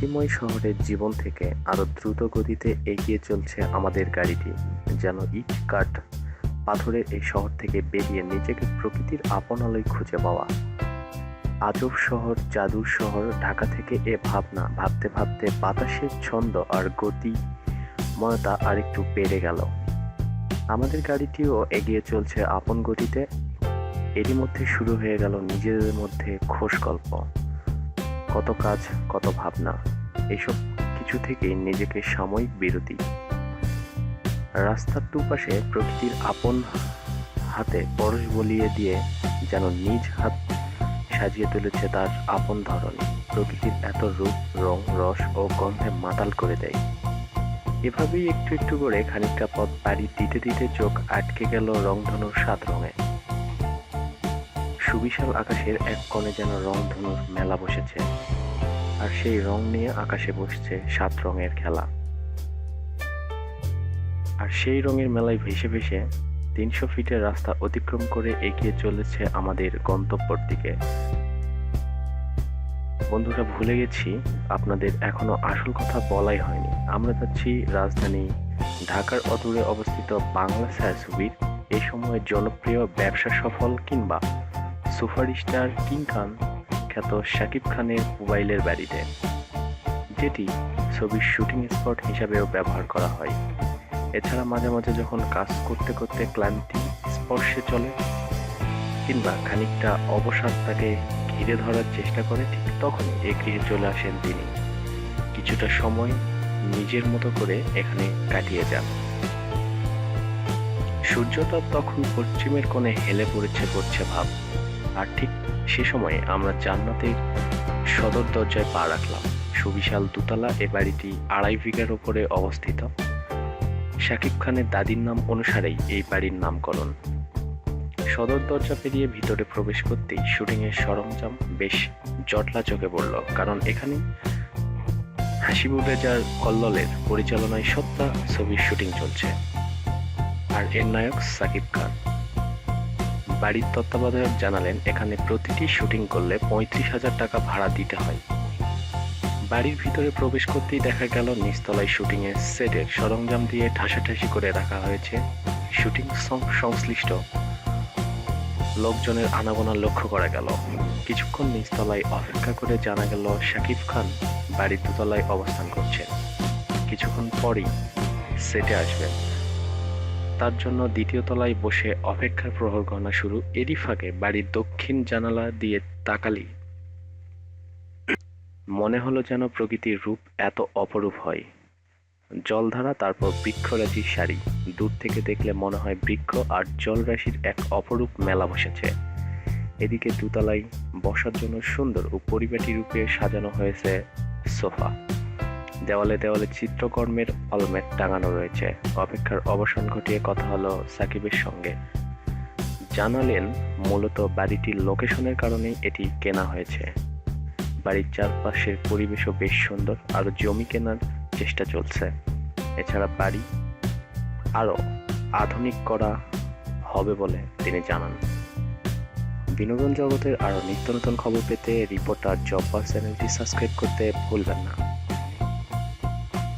রহস্যময় শহরের জীবন থেকে আরও দ্রুত গতিতে এগিয়ে চলছে আমাদের গাড়িটি, যেন ইট কাঠ পাথরের এই শহর থেকে বেরিয়ে নিজেকে প্রকৃতির আপন আলোয় খুঁজে পাওয়া। আজব শহর, জাদুর শহর, ঢাকা থেকে এ ভাবনা, ভাবতে ভাবতে বাতাসের ছন্দ আর গতি ময়তা আরেকটু বেড়ে গেল। আমাদের গাড়িটিও এগিয়ে চলছে আপন গতিতে। এরই মধ্যে শুরু হয়ে গেল নিজেদের মধ্যে খোশ গল্প কত কাজ, কত ভাবনা এইসব কিছু থেকেই নিজেকে সাময়িক বিরতি। রাস্তার দুপাশে প্রকৃতির আপন হাতে পরশ বলিয়ে দিয়ে যেন নিজ হাত সাজিয়ে তুলেছে তার আপন ধরন। প্রকৃতির এত রূপ, রং, রস ও গন্ধে মাতাল করে দেয়। এভাবেই একটু একটু করে খানিকটা পথ পাড়ি দিতে দিতে চোখ আটকে গেল রংধনুর সাত রঙে। সুবিশাল আকাশের এক কোণে যেন রংধনুর মেলা বসেছে। আর সেই রং নিয়ে আকাশে বসছে সাত রঙের খেলা। আর সেই রঙের মেলায় ভেসে ভেসে তিনশো ফিটের রাস্তা অতিক্রম করে এগিয়ে চলেছে আমাদের গন্তব্যর দিকে। বন্ধুরা, ভুলে গেছি, আপনাদের এখনও আসল কথা বলাই হয়নি। আমরা যাচ্ছি রাজধানী ঢাকার অদূরে অবস্থিত বাংলা ছায়াছবির এই সময় জনপ্রিয় ব্যবসা সফল কিংবা সুপারস্টার কিং খান খ্যাত শাকিব খানের মোবাইলের বাড়িতে, যেটি ছবির শুটিং স্পট হিসাবেও ব্যবহার করা হয়। এছাড়া মাঝে মাঝে যখন কাজ করতে করতে ক্লান্তি স্পর্শে চলে, কিংবা খানিকটা অবসাদ তাকে ঘিরে ধরার চেষ্টা করে, ঠিক তখনই এ গৃহে চলে আসেন তিনি। কিছুটা সময় নিজের মতো করে এখানে কাটিয়ে যান। সূর্যটা তখন পশ্চিমের কোণে হেলে পড়েছে করছে ভাব। আর ঠিক সে সময়ে আমরা জান্নাতের সদর দরজায় পা রাখলাম। সুবিশাল দুতলা এ বাড়িটি আড়াই বিঘার ওপরে অবস্থিত। শাকিব খানের দাদির নাম অনুসারেই এই বাড়ির নামকরণ। সদর দরজা পেরিয়ে ভিতরে প্রবেশ করতেই শুটিংয়ের সরঞ্জাম বেশ জটলা চোখে পড়ল, কারণ এখানে হাসিবুর রেজার কল্ললের পরিচালনায় সত্তা ছবির শুটিং চলছে। আর এর নায়ক সাকিব খান। বাড়ির তত্ত্বাবধায়ক জানালেন, এখানে প্রতিটি শুটিং করলে পঁয়ত্রিশ হাজার টাকা ভাড়া দিতে হয়। বাড়ির ভিতরে প্রবেশ করতেই দেখা গেল, নিচতলায় শুটিং এর সেটের সরঞ্জাম দিয়ে ঠাসাঠাসি করে রাখা হয়েছে। শুটিং সংশ্লিষ্ট লোকজনের আনাগোনা লক্ষ্য করা গেল। কিছুক্ষণ নিচতলায় অপেক্ষা করে জানা গেল, শাকিব খান বাড়ির দোতলায় অবস্থান করছেন। কিছুক্ষণ পরই সেটে আসবেন। তার জন্য দ্বিতীয় তলায় বসে অপেক্ষার প্রহর গণনা শুরু। এরই ফাঁকে বাড়ির দক্ষিণ জানালা দিয়ে তাকালি। মনে হলো যেন প্রকৃতির রূপ এত অপরূপ হয়। জলধারা, তারপর বৃক্ষরাজির সারি। দূর থেকে দেখলে মনে হয় বৃক্ষ আর জলরাশির এক অপরূপ মেলা বসেছে। এদিকে দুতলায় বসার জন্য সুন্দর ও পরিপাটি রূপে সাজানো হয়েছে সোফা। দেওয়ালে দেওয়ালে চিত্রকর্মের অলমেট টাঙানো রয়েছে। অপেক্ষার অবসান ঘটিয়ে কথা হলো সাকিবের সঙ্গে। জানালেন মূলত বাড়িটির লোকেশনের কারণেই এটি কেনা হয়েছে। বাড়ির চারপাশের পরিবেশও বেশ সুন্দর আর জমি কেনার চেষ্টা চলছে। এছাড়া বাড়ি আরও আধুনিক করা হবে বলে তিনি জানান। বিনোদন জগতের আরও নিত্য নতুন খবর পেতে রিপোর্টার জব্বার চ্যানেলটি সাবস্ক্রাইব করতে ভুলবেন না।